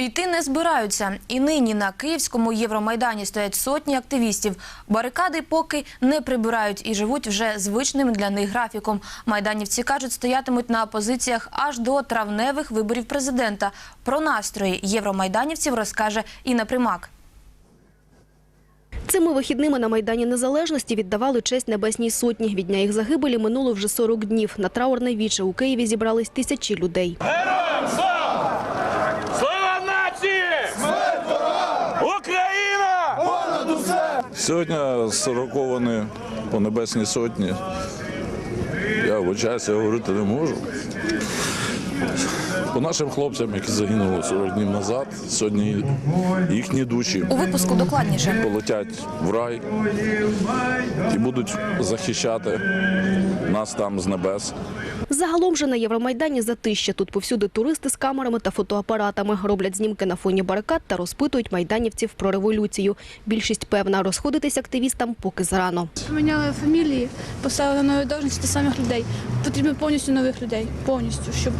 Йти не збираються. І нині на Київському Євромайдані стоять сотні активістів. Барикади поки не прибирають і живуть вже звичним для них графіком. Майданівці кажуть, стоятимуть на позиціях аж до травневих виборів президента. Про настрої євромайданівців розкаже Інна Примак. Цими вихідними на Майдані Незалежності віддавали честь Небесній Сотні. Від дня їх загибелі минуло вже 40 днів. На траурне віче у Києві зібрались тисячі людей. Слава Сьогодні сороковані по Небесній Сотні. Я вибачаюся, я говорити не можу. По нашим хлопцям, які загинули 40 днів назад, сьогодні їхні душі У випуску докладніше. полетять в рай і будуть захищати нас там з небес. Загалом же на Євромайдані затища. Тут повсюди туристи з камерами та фотоапаратами. Роблять знімки на фоні барикад та розпитують майданівців про революцію. Більшість певна, розходитись активістам поки зарано. Поміняли фамілії, поставили нові должності самих людей. Потрібно повністю нових людей. Повністю. Щоб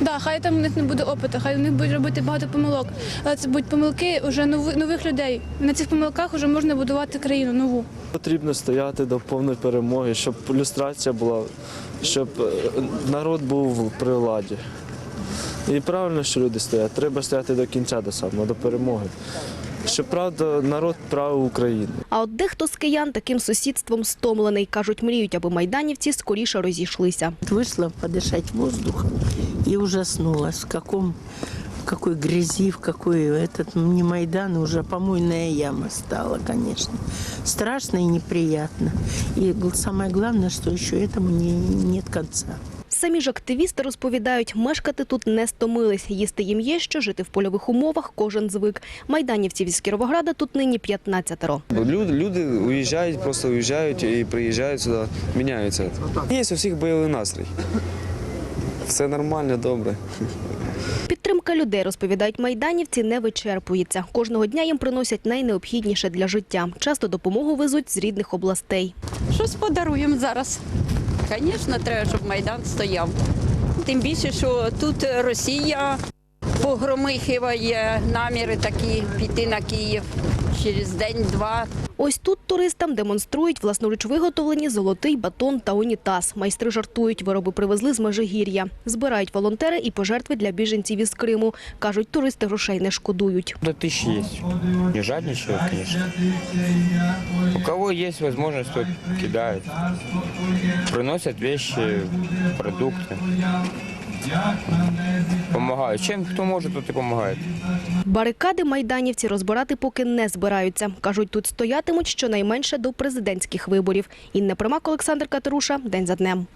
да, хай там у них не буде опиту, хай вони будуть робити багато помилок. Але це будуть помилки вже нових людей. На цих помилках вже можна будувати країну нову. Потрібно стояти до повної перемоги, щоб люстрація була, щоб е, народ був при владі. І правильно, що люди стоять. Треба стояти до кінця, до самого, до перемоги. Щоб правда, народ правив Україну. А от дехто з киян таким сусідством стомлений. Кажуть, мріють, аби майданівці скоріше розійшлися. Вышла подышать воздухом и ужаснулась, в каком в какой грязи, в какой этот не Майдан, уже помойная яма стала, конечно. Страшно и неприятно. И гл- самое главное, что еще этому не, нет конца. Самі ж активісти розповідають, мешкати тут не стомились. Їсти їм є що, жити в польових умовах кожен звик. Майданівців із Кіровограда тут нині 15-ро. Люди, люди уїжджають, просто уїжджають і приїжджають сюди, міняються. Є у всіх бойовий настрій. Все нормально, добре. Підтримка людей, розповідають майданівці, не вичерпується. Кожного дня їм приносять найнеобхідніше для життя. Часто допомогу везуть з рідних областей. Щось подаруємо зараз. Звісно, треба, щоб Майдан стояв. Тим більше, що тут Росія погромихиває наміри такі піти на Київ через день-два. Ось тут туристам демонструють власноруч виготовлені золотий батон та унітаз. Майстри жартують, вироби привезли з Межигір'я. Збирають волонтери і пожертви для біженців із Криму. Кажуть, туристи грошей не шкодують. До тысячи есть. Не жадничают, конечно. У кого есть возможность, тот кидает. Приносят вещи, продукты. Помогают. Чим хто може, то і допомагає. Барикади майданівці розбирати поки не збираються. Кажуть, тут стоятимуть щонайменше до президентських виборів. Інна Примак, Олександр Катеруша. День за днем.